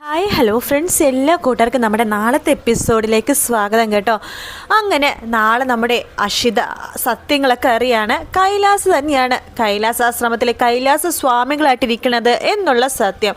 Hi. Hi hello friends എല്ലാ കൂട്ടുകാർക്കും നമ്മുടെ നാളത്തെ എപ്പിസോഡിലേക്ക് സ്വാഗതം കേട്ടോ. അങ്ങനെ നാളെ നമ്മുടെ അഷിത സത്യങ്ങളൊക്കെ അറിയാണ്. കൈലാസ് തന്നെയാണ് കൈലാസാശ്രമത്തിലെ കൈലാസ സ്വാമികളായിട്ടിരിക്കുന്നത് എന്നുള്ള സത്യം.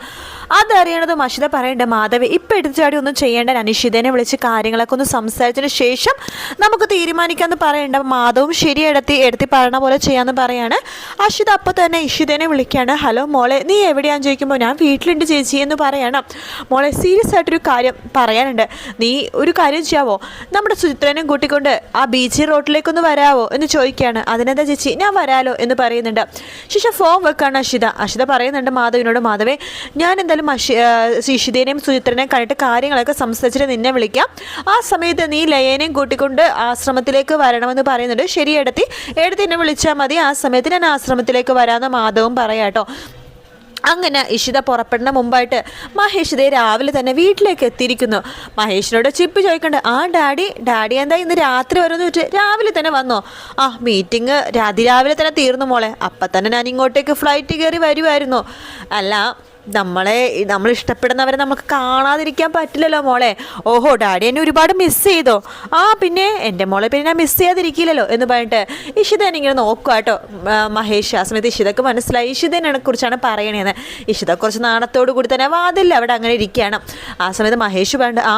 അതറിയണതും അഷിത പറയേണ്ട മാധവി ഇപ്പം എടുത്തുചാടി ഒന്നും ചെയ്യേണ്ട അനിഷിതനെ വിളിച്ച് കാര്യങ്ങളൊക്കെ ഒന്ന് സംസാരിച്ചതിന് ശേഷം നമുക്ക് തീരുമാനിക്കാമെന്ന് പറയേണ്ട മാധവും ശരി എടുത്തി പറയണ പോലെ ചെയ്യാമെന്ന് പറയാണ്. അഷിത അപ്പോൾ തന്നെ ഇഷിതനെ വിളിക്കുകയാണ് ഹലോ മോളെ നീ എവിടെയാന്ന് ചോദിക്കുമ്പോൾ ഞാൻ വീട്ടിലുണ്ട് ചേച്ചി എന്ന് പറയണം. മോളെ സീരിയസ് ആയിട്ടൊരു കാര്യം പറയാനുണ്ട്. നീ ഒരു കാര്യം ചെയ്യാവോ? നമ്മുടെ സുചിത്രനെയും കൂട്ടിക്കൊണ്ട് ആ ബീച്ച് റോട്ടിലേക്കൊന്ന് വരാവോ എന്ന് ചോദിക്കുകയാണ്. അതിനെന്താ ചേച്ചി? ഞാൻ വരാലോ എന്ന് പറയുന്നുണ്ട്. ശേഷം ഫോം വെക്കാണ് അഷിത. അഷിത പറയുന്നുണ്ട് മാധവിനോട് മാധവേ ഞാൻ എന്തായാലും അഷി ഇഷിതേനെയും സുചിത്രനെയും കണ്ടിട്ട് കാര്യങ്ങളൊക്കെ സംസാരിച്ചിട്ട് നിന്നെ വിളിക്കാം. ആ സമയത്ത് നീ ലയേനെയും കൂട്ടിക്കൊണ്ട് ആശ്രമത്തിലേക്ക് വരണമെന്ന് പറയുന്നുണ്ട്. ശരി എടുത്തി എടുത്തി എന്നെ വിളിച്ചാൽ മതി. ആ സമയത്ത് ഞാൻ ആശ്രമത്തിലേക്ക് വരാമെന്ന് മാധവും പറയാട്ടോ. അങ്ങനെ ഇഷിത പുറപ്പെടുന്ന മുമ്പായിട്ട് മഹേഷ് ഇതേ രാവിലെ തന്നെ വീട്ടിലേക്ക് എത്തിയിരിക്കുന്നു. മഹേഷിനോട് ചിപ്പ് ചോദിക്കണ്ട് ആ ഡാഡി ഡാഡി എന്താ ഇന്ന് രാത്രി വരുമെന്ന് വെച്ച് രാവിലെ തന്നെ വന്നോ? ആ മീറ്റിംഗ് രാവിലെ തന്നെ തീർന്നു മോളെ. അപ്പം തന്നെ ഞാൻ ഇങ്ങോട്ടേക്ക് ഫ്ലൈറ്റ് കയറി വരുമായിരുന്നു അല്ല നമ്മളെ നമ്മൾ ഇഷ്ടപ്പെടുന്നവരെ നമുക്ക് കാണാതിരിക്കാൻ പറ്റില്ലല്ലോ മോളെ. ഓഹോ ഡാഡി എന്നെ ഒരുപാട് മിസ് ചെയ്തോ. ആ പിന്നെ എന്റെ മോളെ പിന്നെ ഞാൻ മിസ് ചെയ്യാതിരിക്കില്ലല്ലോ എന്ന് പറഞ്ഞിട്ട് ഇഷിത ഇങ്ങനെ നോക്കുക കേട്ടോ മഹേഷ് ആ സമയത്ത് ഇഷിതക്ക് മനസ്സിലായി. ഇഷിതനെ കുറിച്ചാണ് പറയണേന്ന്. ഇഷിത കുറച്ച് നാണത്തോടു കൂടി തന്നെ വാതില്ല അവിടെ അങ്ങനെ ഇരിക്കുകയാണ് ആ സമയത്ത് മഹേഷ് വേണ്ട ആ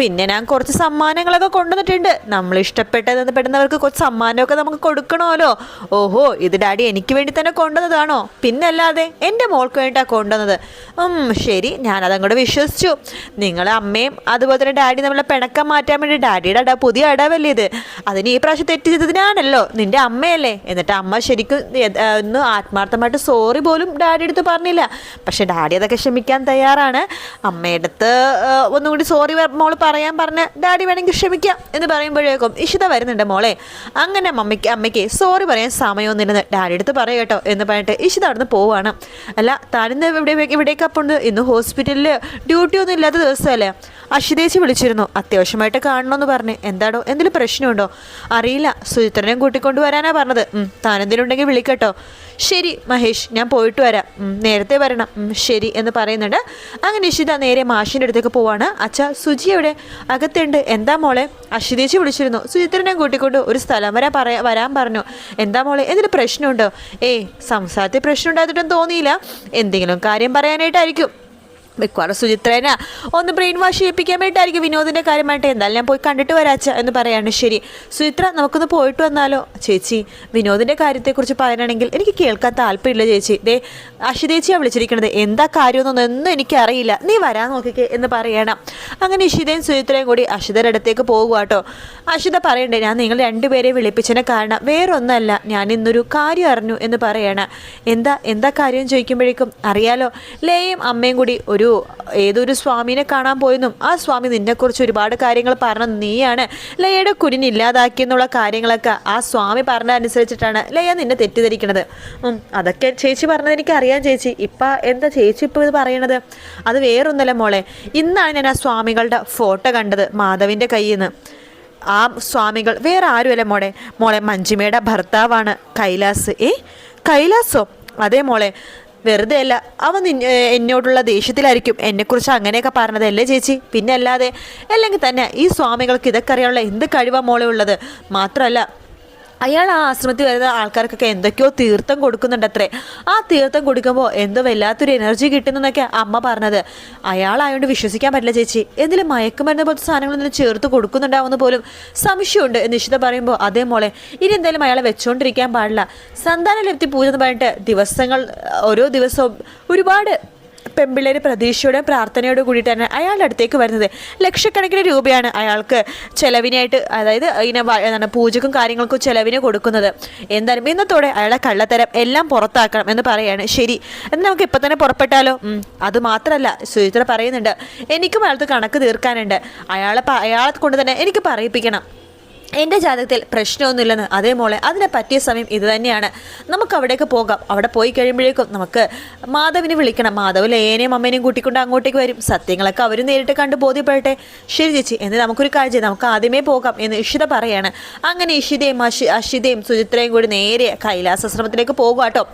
പിന്നെ ഞാൻ കുറച്ച് സമ്മാനങ്ങളൊക്കെ കൊണ്ടുവന്നിട്ടുണ്ട്. നമ്മൾ ഇഷ്ടപ്പെട്ടത് പെടുന്നവർക്ക് കുറച്ച് സമ്മാനമൊക്കെ നമുക്ക് കൊടുക്കണമല്ലോ. ഓഹോ ഇത് ഡാഡി എനിക്ക് വേണ്ടി തന്നെ കൊണ്ടുവന്നതാണോ? പിന്നല്ലാതെ എന്റെ മോൾക്ക് വേണ്ടിയിട്ടാണ് കൊണ്ടുവന്നത്. ശരി ഞാനത് അങ്ങോട്ട് വിശ്വസിച്ചു. നിങ്ങൾ അമ്മയും അതുപോലെ തന്നെ ഡാഡി നമ്മളെ പിണക്കം മാറ്റാൻ വേണ്ടി ഡാഡിയുടെ അട പുതിയ അടവല്ലേ ഇത്? അതിന് ഈ പ്രാവശ്യം തെറ്റ് ചെയ്തതിനാണല്ലോ നിന്റെ അമ്മയല്ലേ? എന്നിട്ട് അമ്മ ശരിക്കും ഒന്ന് ആത്മാർത്ഥമായിട്ട് സോറി പോലും ഡാഡി അടുത്ത് പറഞ്ഞില്ല. പക്ഷെ ഡാഡി അതൊക്കെ ക്ഷമിക്കാൻ തയ്യാറാണ്. അമ്മയടുത്ത് ഒന്നുകൂടി ഒന്നും കൂടി സോറി മോൾ പറയാൻ പറഞ്ഞ ഡാഡി വേണമെങ്കിൽ ക്ഷമിക്കാം എന്ന് പറയുമ്പോഴേക്കും ഇഷിത വരുന്നുണ്ട് മോളെ. അങ്ങനെ മമ്മിക്ക് അമ്മയ്ക്ക് സോറി പറയാൻ സമയമൊന്നുമില്ലെന്ന് ഡാഡി അടുത്ത് പറയാം കേട്ടോ എന്ന് പറഞ്ഞിട്ട് ഇഷിത അവിടുന്ന് പോവാണ്. അല്ല താനിന്ന് ഇവിടെ ഇവിടേക്ക് അപ്പോൾ ഇന്ന് ഹോസ്പിറ്റലിൽ ഡ്യൂട്ടി ഒന്നും ഇല്ലാത്ത ദിവസമല്ലേ? അഷിതേച്ചി വിളിച്ചിരുന്നു. അത്യാവശ്യമായിട്ട് കാണണമെന്ന് പറഞ്ഞ്. എന്താടോ? എന്തെങ്കിലും പ്രശ്നമുണ്ടോ? അറിയില്ല. സുചിത്രനെയും കൂട്ടിക്കൊണ്ടു വരാനാ പറഞ്ഞത്. താനെന്തെങ്കിലും വിളിക്കട്ടോ. ശരി മഹേഷ്. ഞാൻ പോയിട്ട് വരാം. നേരത്തെ വരണം. ശരി എന്ന് പറയുന്നുണ്ട്. അങ്ങനെ ഇഷിത നേരെ മാഷിന്റെ അടുത്തേക്ക് പോവാണ്. അച്ഛ സുജി എവിടെ? അകത്തുണ്ട്. എന്താ മോളെ? അഷിതേച്ചി വിളിച്ചിരുന്നു. സുചിത്രനെ കൂട്ടിക്കൊണ്ട് ഒരു സ്ഥലം വരെ പറയാ വരാൻ പറഞ്ഞു. എന്താ മോളെ? എന്തെങ്കിലും പ്രശ്നമുണ്ടോ? ഏയ് സംസാരത്തിൽ പ്രശ്നം തോന്നിയില്ല. എന്തെങ്കിലും കാര്യം പറയാനായിട്ടായിരിക്കും. മിക്കവാറും സുചിത്രേന ഒന്ന് ബ്രെയിൻ വാഷ് ചെയ്യിപ്പിക്കാൻ വേണ്ടിയിട്ടായിരിക്കും വിനോദിന്റെ കാര്യമായിട്ട്. എന്തായാലും ഞാൻ പോയി കണ്ടിട്ട് വരാച്ച എന്ന് പറയാണ്. ശരി. സുചിത്ര നമുക്കൊന്ന് പോയിട്ട് വന്നാലോ? ചേച്ചി വിനോദിന്റെ കാര്യത്തെക്കുറിച്ച് പറയാനാണെങ്കിൽ എനിക്ക് കേൾക്കാൻ താല്പര്യമില്ല ചേച്ചി. ദേ അഷിതേച്ചിയാണ് വിളിച്ചിരിക്കുന്നത് എന്താ കാര്യമൊന്നും ഒന്നും എനിക്കറിയില്ല. നീ വരാൻ നോക്കിക്കേ എന്ന് പറയണം. അങ്ങനെ ഇഷിതയും സുചിത്രയും കൂടി അഷിതയുടെ അടുത്തേക്ക് പോകുക കേട്ടോ അഷിത പറയണ്ടേ ഞാൻ നിങ്ങൾ രണ്ടുപേരെ വിളിപ്പിച്ചതിന് കാരണം വേറൊന്നല്ല ഞാൻ ഇന്നൊരു കാര്യം അറിഞ്ഞു എന്ന് പറയണം. എന്താ എന്താ കാര്യം ചോദിക്കുമ്പോഴേക്കും അറിയാലോ. ലേയും അമ്മയും കൂടി ഒരു ഏതൊരു സ്വാമിനെ കാണാൻ പോയെന്നും ആ സ്വാമി നിന്നെക്കുറിച്ച് ഒരുപാട് കാര്യങ്ങൾ പറഞ്ഞു നീയാണ്. ലയയുടെ കുഞ്ഞിനെ ഇല്ലാതാക്കിയെന്നുള്ള കാര്യങ്ങളൊക്കെ ആ സ്വാമി പറഞ്ഞതനുസരിച്ചിട്ടാണ് ലയ നിന്നെ തെറ്റിദ്ധരിക്കണത്. അതൊക്കെ ചേച്ചി പറഞ്ഞത് എനിക്ക് അറിയാം ചേച്ചി. ഇപ്പം എന്താ ചേച്ചി ഇപ്പോൾ ഇത് പറയണത്? അത് വേറൊന്നല്ല മോളെ. ഇന്നാണ് ഞാൻ ആ സ്വാമികളുടെ ഫോട്ടോ കണ്ടത് മാധവിന്റെ കയ്യിൽ നിന്ന് ആ സ്വാമികൾ വേറെ ആരുമല്ല മോളെ. മോളെ മഞ്ജിമയുടെ ഭർത്താവാണ് കൈലാസ്. ഏ? കൈലാസോ? അതേ മോളെ. വെറുതെ അല്ല അവൻ എന്നോടുള്ള ദേഷ്യത്തിലായിരിക്കും. എന്നെക്കുറിച്ച് അങ്ങനെയൊക്കെ പറഞ്ഞതല്ലേ ചേച്ചി? പിന്നെ അല്ലാതെ അല്ലെങ്കിൽ തന്നെ ഈ സ്വാമികൾക്ക് ഇതൊക്കെ അറിയാനുള്ള എന്ത് കഴിവാ മോളെ ഉള്ളത്? മാത്രമല്ല അയാൾ ആ ആശ്രമത്തിൽ വരുന്ന ആൾക്കാർക്കൊക്കെ എന്തൊക്കെയോ തീർത്ഥം കൊടുക്കുന്നുണ്ട് അത്രേ ആ തീർത്ഥം കൊടുക്കുമ്പോൾ എന്തോ വല്ലാത്തൊരു എനർജി കിട്ടുന്നെന്നൊക്കെ അമ്മ പറഞ്ഞത്. അയാളായോണ്ട് വിശ്വസിക്കാൻ പറ്റില്ല ചേച്ചി. എന്തെങ്കിലും മയക്കുമരുന്ന് പോലത്തെ സാധനങ്ങളൊന്നും ചേർത്ത് കൊടുക്കുന്നുണ്ടാവുമെന്ന് പോലും സംശയമുണ്ട്. നിശ്ചിത പറയുമ്പോൾ അതേ മോളെ ഇനി എന്തായാലും അയാളെ വെച്ചുകൊണ്ടിരിക്കാൻ പാടില്ല. സന്താന ലഭ്യത്തി പൂജ എന്ന് പറഞ്ഞിട്ട് ദിവസങ്ങൾ ഓരോ ദിവസവും ഒരുപാട് പെമ്പിള്ളേർ പ്രതീക്ഷയോടെ പ്രാർത്ഥനയോട് കൂടിയിട്ടാണ് അയാളുടെ അടുത്തേക്ക് വരുന്നത്. ലക്ഷക്കണക്കിന് രൂപയാണ് അയാൾക്ക് ചെലവിനായിട്ട് അതായത് ഇങ്ങനെ എന്താണ് പൂജക്കും കാര്യങ്ങൾക്കും ചെലവിന് കൊടുക്കുന്നത്. എന്തായാലും ഇന്നത്തോടെ അയാളെ കള്ളത്തരം എല്ലാം പുറത്താക്കണം എന്ന് പറയാണ്. ശരി എന്നാൽ നമുക്ക് ഇപ്പം തന്നെ പുറപ്പെട്ടാലോ? അത് മാത്രമല്ല സുചിത്ര പറയുന്നുണ്ട് എനിക്കും അയാൾക്ക് കണക്ക് തീർക്കാനുണ്ട്. അയാളെ അയാളെ കൊണ്ട് തന്നെ എനിക്ക് പറയിപ്പിക്കണം. എന്റെ ജാതകത്തിൽ പ്രശ്നമൊന്നുമില്ലെന്ന് അതേ മോളെ അതിനെ പറ്റിയ സമയം ഇത് തന്നെയാണ്. നമുക്ക് അവിടേക്ക് പോകാം. അവിടെ പോയി കഴിയുമ്പോഴേക്കും നമുക്ക് മാധവിനെ വിളിക്കണം. മാധവ് ലേനെയും അമ്മേനെയും കൂട്ടിക്കൊണ്ട് അങ്ങോട്ടേക്ക് വരും. സത്യങ്ങളൊക്കെ അവർ നേരിട്ട് കണ്ട് ബോധ്യപ്പെടട്ടെ. ശരി ചേച്ചി എന്ന് നമുക്കൊരു കാര്യം നമുക്ക് ആദ്യമേ പോകാം എന്ന് ഇഷിത പറയാണ്. അങ്ങനെ ഇഷിതയും അഷി അഷിതയും സുചിത്രയും കൂടി നേരെ കൈലാസശ്രമത്തിലേക്ക് പോകുക കേട്ടോ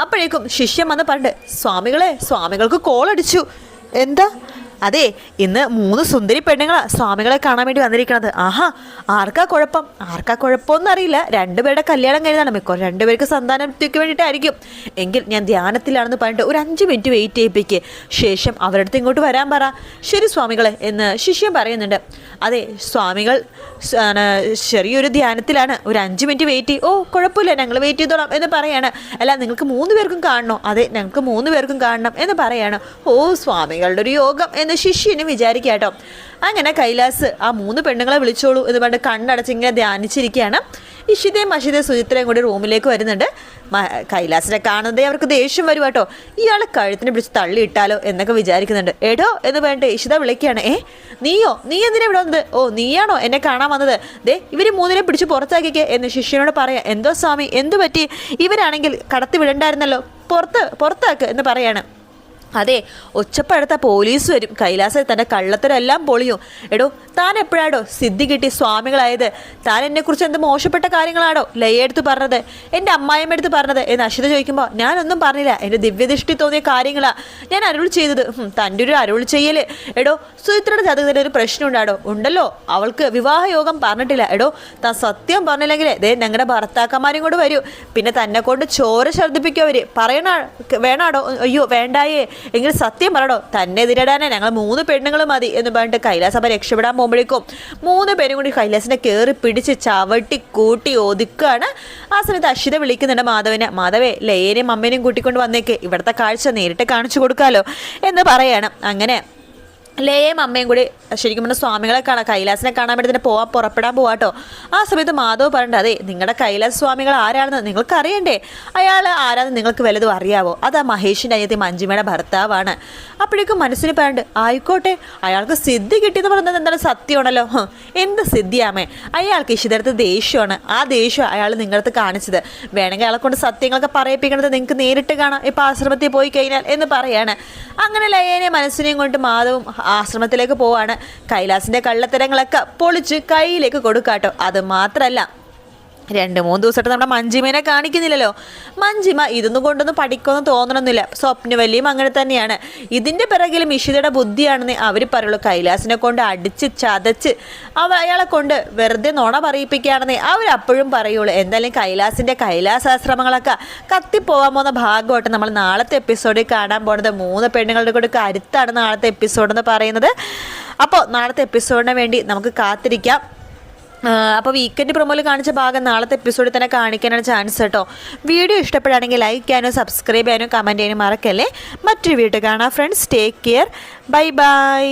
അപ്പോഴേക്കും ശിഷ്യം വന്ന് പണ്ട് സ്വാമികളെ സ്വാമികൾക്ക് കോളടിച്ചു. എന്താ? അതെ ഇന്ന് മൂന്ന് സുന്ദരി പെണ്ണുങ്ങളാ സ്വാമികളെ കാണാൻ വേണ്ടി വന്നിരിക്കണത്. ആഹാ ആർക്കാ കുഴപ്പം? ആർക്കാ കുഴപ്പമൊന്നും അറിയില്ല. രണ്ടുപേരുടെ കല്യാണം കഴിഞ്ഞാണ് മിക്കോ രണ്ടുപേർക്ക് സന്താനത്തിക്ക് വേണ്ടിയിട്ടായിരിക്കും. എങ്കിൽ ഞാൻ ധ്യാനത്തിലാണെന്ന് പറഞ്ഞിട്ട് ഒരു അഞ്ച് മിനിറ്റ് വെയിറ്റ് ചെയ്യിപ്പിക്ക്. ശേഷം അവരുടെ അടുത്ത് ഇങ്ങോട്ട് വരാൻ പറ. ശരി സ്വാമികളെ എന്ന് ശിഷ്യൻ പറയുന്നുണ്ട്. അതെ സ്വാമികൾ ചെറിയൊരു ധ്യാനത്തിലാണ്. ഒരു അഞ്ച് മിനിറ്റ് വെയിറ്റ് ചെയ്യും. ഓ കുഴപ്പമില്ല ഞങ്ങൾ വെയിറ്റ് ചെയ്തോളാം എന്ന് പറയാണ്. അല്ല നിങ്ങൾക്ക് മൂന്ന് പേർക്കും കാണണോ? അതെ ഞങ്ങൾക്ക് മൂന്ന് പേർക്കും കാണണം എന്ന് പറയാണ്. ഓ സ്വാമികളുടെ ഒരു യോഗം എന്ന് ശിഷ്യനും കേട്ടോ. അങ്ങനെ കൈലാസ് ആ മൂന്ന് പെണ്ണുങ്ങളെ വിളിച്ചോളൂ എന്ന് പറഞ്ഞ് കണ്ണടച്ച് ഇങ്ങനെ ധ്യാനിച്ചിരിക്കുകയാണ്. ഇഷിതയും മഷിതയും സുചിത്രയും കൂടി റൂമിലേക്ക് വരുന്നുണ്ട്. കൈലാസിനെ കാണുന്നതേ അവർക്ക് ദേഷ്യം വരും കേട്ടോ. ഇയാളെ കഴുത്തിനെ പിടിച്ച് തള്ളിയിട്ടാലോ എന്നൊക്കെ വിചാരിക്കുന്നുണ്ട്. എടോ എന്ന് പറഞ്ഞിട്ട് ഇഷിത വിളിക്കുകയാണ്. ഏ നീയോ? നീ എന്തിനാ ഇവിടെ വന്നത്? ഓ നീയാണോ എന്നെ കാണാൻ വന്നത്? ദേ ഇവർ മൂന്നിനെ പിടിച്ച് പുറത്താക്കിക്കേ എന്ന് ശിഷ്യനോട് പറയാം. എന്തോ സ്വാമി എന്തു പറ്റി? ഇവരാണെങ്കിൽ കടത്തി വിടണ്ടായിരുന്നല്ലോ. പുറത്ത് പുറത്താക്ക് എന്ന് പറയാണ്. അതെ ഒച്ചപ്പടുത്ത പോലീസ് വരും. കൈലാസ തന്റെ കള്ളത്തരെല്ലാം പൊളിയും. എടോ താൻ എപ്പോഴാടോ സിദ്ധി കിട്ടി സ്വാമികളായത്? താൻ എന്നെക്കുറിച്ച് എന്ത് മോശപ്പെട്ട കാര്യങ്ങളാണോ ലയ്യെടുത്ത് പറഞ്ഞത് എന്റെ അമ്മായിയമ്മ എടുത്ത് പറഞ്ഞത് എന്ന് അശ്വത ചോദിക്കുമ്പോൾ ഞാനൊന്നും പറഞ്ഞില്ല. എന്റെ ദിവ്യദൃഷ്ടി തോന്നിയ കാര്യങ്ങളാണ് ഞാൻ അരുൾ ചെയ്തത്. തന്റെ ഒരു അരുൾ ചെയ്യൽ എടോ സുചിത്രയുടെ ജാതകത്തിൽ ഒരു പ്രശ്നം ഉണ്ടാടോ? ഉണ്ടല്ലോ. അവൾക്ക് വിവാഹയോഗം പറഞ്ഞിട്ടില്ല. എടോ താൻ സത്യം പറഞ്ഞില്ലെങ്കിൽ ദേ ഞങ്ങളുടെ ഭർത്താക്കന്മാരും കൂടെ വരൂ. പിന്നെ തന്നെ കൊണ്ട് ചോര ഛർദ്ദിപ്പിക്കും അവർ പറയണ വേണാടോ? അയ്യോ വേണ്ടായേ. എങ്കിൽ സത്യം പറയണോ? തന്നെ എതിരിടാനേ. ഞങ്ങൾ മൂന്ന് പെണ്ണുങ്ങൾ മതി എന്ന് പറഞ്ഞിട്ട് കൈലാസഭ രക്ഷപ്പെടാൻ പോകുമ്പോഴേക്കും മൂന്ന് പേരും കൂടി കൈലാസിനെ കയറി പിടിച്ച് ചവിട്ടി കൂട്ടി ഒതുക്കുകയാണ് ആ സമയത്ത് അശ്വിത വിളിക്കുന്നുണ്ട് മാധവനെ. മാധവേ ലയേനെയും അമ്മേനെയും കൂട്ടിക്കൊണ്ട് വന്നേക്ക്. ഇവിടുത്തെ കാഴ്ച നേരിട്ട് കാണിച്ചു കൊടുക്കാമല്ലോ എന്ന് പറയാണ്. അങ്ങനെ ലയയും അമ്മയും കൂടി ശരിക്കും പറഞ്ഞാൽ സ്വാമികളെ കാണാം കൈലാസിനെ കാണാൻ വേണ്ടി തന്നെ പോവാൻ പുറപ്പെടാൻ പോവാട്ടോ ആ സമയത്ത് മാധവ് പറഞ്ഞിട്ട് അതെ നിങ്ങളുടെ കൈലാസ് സ്വാമികൾ ആരാണെന്ന് നിങ്ങൾക്ക് അറിയണ്ടേ അയാൾ ആരാണെന്ന് നിങ്ങൾക്ക് വലുതും അറിയാവോ? അത് ആ മഹേഷിന്റെ അനിയത്തി മഞ്ജിമയുടെ ഭർത്താവാണ്. അപ്പോഴേക്കും മനസ്സിന് പറഞ്ഞിട്ട് ആയിക്കോട്ടെ അയാൾക്ക് സിദ്ധി കിട്ടിയെന്ന് പറയുന്നത് എന്താണ് സത്യമാണല്ലോ? എന്ത് സിദ്ധിയാമേ അയാൾക്ക് ഇഷിതരത്ത് ദേഷ്യമാണ്. ആ ദേഷ്യം അയാൾ നിങ്ങളടുത്ത് കാണിച്ചത്. വേണമെങ്കിൽ അയാളെ കൊണ്ട് സത്യങ്ങളൊക്കെ പറയിപ്പിക്കണത് നിങ്ങൾക്ക് നേരിട്ട് കാണാം. ഇപ്പോൾ ആശ്രമത്തിൽ പോയി കഴിഞ്ഞാൽ എന്ന് പറയാണ്. അങ്ങനെ ലയേനെ മനസ്സിനെയും കൊണ്ട് മാധവും ആശ്രമത്തിലേക്ക് പോവാണ്. കൈലാസിന്റെ കള്ളത്തരങ്ങളൊക്കെ പൊളിച്ച് കയ്യിലേക്ക് കൊടുക്കാട്ടോ. അത് മാത്രല്ല രണ്ട് മൂന്ന് ദിവസമായിട്ട് നമ്മുടെ മഞ്ജിമേനെ കാണിക്കുന്നില്ലല്ലോ. മഞ്ജിമ ഇതൊന്നും കൊണ്ടൊന്നും പഠിക്കുമെന്ന് തോന്നണമെന്നില്ല സ്വപ്നവല്ലിയും അങ്ങനെ തന്നെയാണ്. ഇതിന്റെ പിറകിലും ഇഷിതയുടെ ബുദ്ധിയാണെന്ന് അവർ പറയുള്ളൂ. കൈലാസിനെ കൊണ്ട് അടിച്ച് ചതച്ച് അവ അയാളെ കൊണ്ട് വെറുതെ നുണ പറയിപ്പിക്കുകയാണെന്ന് അവരപ്പോഴും പറയുള്ളൂ. എന്തായാലും കൈലാസിന്റെ കൈലാസാശ്രമങ്ങളൊക്കെ കത്തിപ്പോവാൻ പോകുന്ന ഭാഗമായിട്ട് നമ്മൾ നാളത്തെ എപ്പിസോഡിൽ കാണാൻ പോണത് മൂന്ന് പെണ്ണുങ്ങളുടെ കൂടെ കരുത്താണ് നാളത്തെ എപ്പിസോഡ് എന്ന് പറയുന്നത്. അപ്പോൾ നാളത്തെ എപ്പിസോഡിന് വേണ്ടി നമുക്ക് കാത്തിരിക്കാം. അപ്പോൾ വീക്കെൻഡ് പ്രൊമോയിൽ കാണിച്ച ഭാഗം നാളത്തെ എപ്പിസോഡിൽ തന്നെ കാണിക്കാനാണ് ചാൻസ് കേട്ടോ വീഡിയോ ഇഷ്ടപ്പെടുകയാണെങ്കിൽ ലൈക്ക് ചെയ്യാനോ സബ്സ്ക്രൈബ് ചെയ്യാനോ കമന്റ് ചെയ്യാനോ മറക്കല്ലേ? മറ്റൊരു വീഡിയോ കാണാം friends take care bye bye